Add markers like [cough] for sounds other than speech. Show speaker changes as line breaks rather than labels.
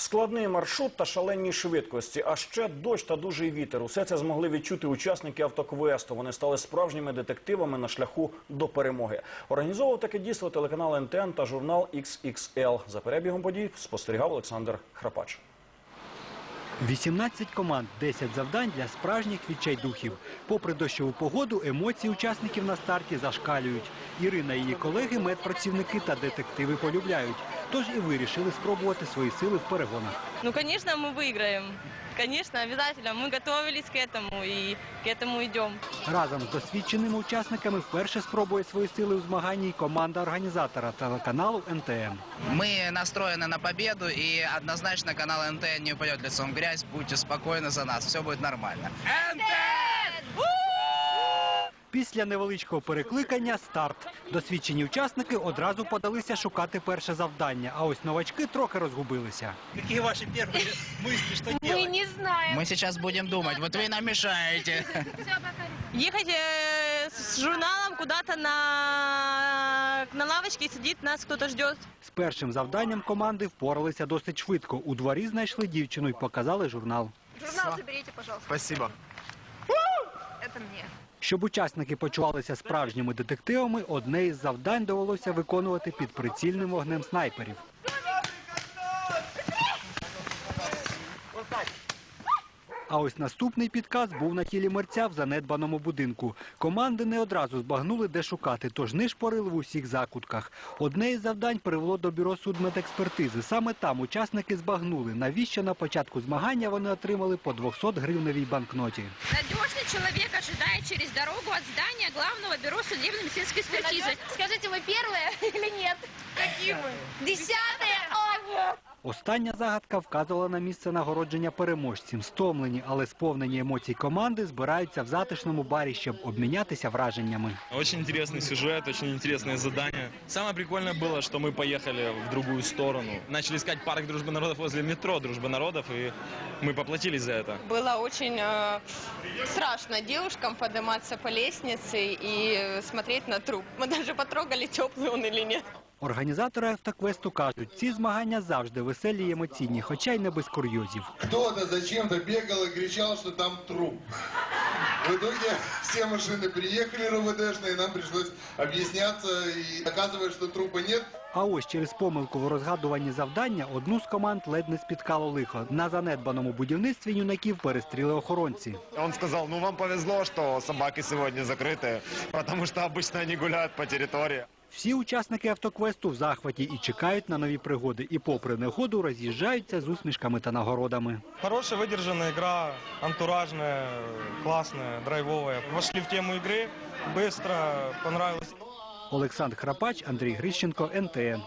Складний маршрут та шалені швидкості, а ще дощ та дужий вітер. Усе це змогли відчути учасники автоквесту. Вони стали справжніми детективами на шляху до перемоги. Організовував таке дійство телеканал НТН та журнал XXL. За перебігом подій спостерігав Олександр Храпач.
18 команд, 10 завдань для справжніх відчайдухів. Попри дощову погоду, емоції учасників на старті зашкалюють. Ірина її колеги, медпрацівники та детективи полюбляють. Тож і вирішили спробувати свої сили в перегонах.
Ну, звісно, ми выиграем. Конечно, обязательно. Мы готовились к этому и к этому идем.
Разом з досвідченими учасниками вперше спробує свої сили у змаганні й команда організатора телеканалу НТМ.
Мы настроены на победу, и однозначно канал НТ не упадет лицом в грязь. Будьте спокойны за нас, все будет нормально.
Після невеличкого перекликання старт. Досвідчені учасники одразу подалися шукати перше завдання, а ось новачки трохи розгубилися.
Какие ваши первые мысли, что
Мы
делать?
не знаем.
Мы сейчас будем думать, вот вы нам мешаете.
Ехать э, с журналом куда-то на, на лавочке сидит, нас кто-то ждет.
З першим завданням команди впоралися досить швидко. У дворі знайшли дівчину і показали журнал.
Журнал заберите, пожалуйста.
Спасибо.
Это мне.
Щоб учасники почувалися справжніми детективами, одне із завдань довелося виконувати під прицільним вогнем снайперів. А ось наступний підказ був на тілі мерця в занедбаному будинку. Команди не одразу збагнули, де шукати, тож нишпорили в усіх закутках. Одне із завдань привело до бюро судмедекспертизи. Саме там учасники збагнули, навіщо на початку змагання вони отримали по 200 гривневій банкноті.
Надежный человек ожидает через дорогу от здания главного бюро судебно-медицинской экспертизы.
Скажите, вы первые или [laughs] нет? Какие мы? Десятые? О, нет.
Остання загадка вказувала на місце нагородження переможців. Стомлені, але сповнені емоцій команди збираються в затишному барі, щоб обмінятися враженнями.
Очень интересный сюжет, очень интересные задания. Самое прикольное было, что мы поехали в другую сторону. Начали искать парк Дружбы народов возле метро Дружбы народов, и мы поплатились за это.
Было очень э, страшно девушкам подниматься по лестнице и э, смотреть на труп. Мы даже потрогали, теплый он или нет.
Організатори автоквесту кажуть, ці змагання завжди веселі й емоційні, хоча й не без курйозів.
Кто-то зачем-то бегал и кричал, что там труп. В итоге все машины приехали РОВДшные, нам пришлось объясняться и доказывать, что трупа нет.
А ось через помилку в розгадуванні завдання одну з команд ледь не спіткало лихо. На занедбаному будівництві юнаків перестріли охоронці.
Он сказал, ну вам повезло, что собаки сегодня закрыты, потому что обычно они гуляют по территории.
Всі учасники автоквесту в захваті і чекають на нові пригоди. І попри негоду роз'їжджаються з усмішками та нагородами.
Хорошая выдержанная игра, антуражная, классная, драйвовая. Вошли в тему игры, быстро, понравилось.
Олександр Храпач, Андрій Грищенко, НТН.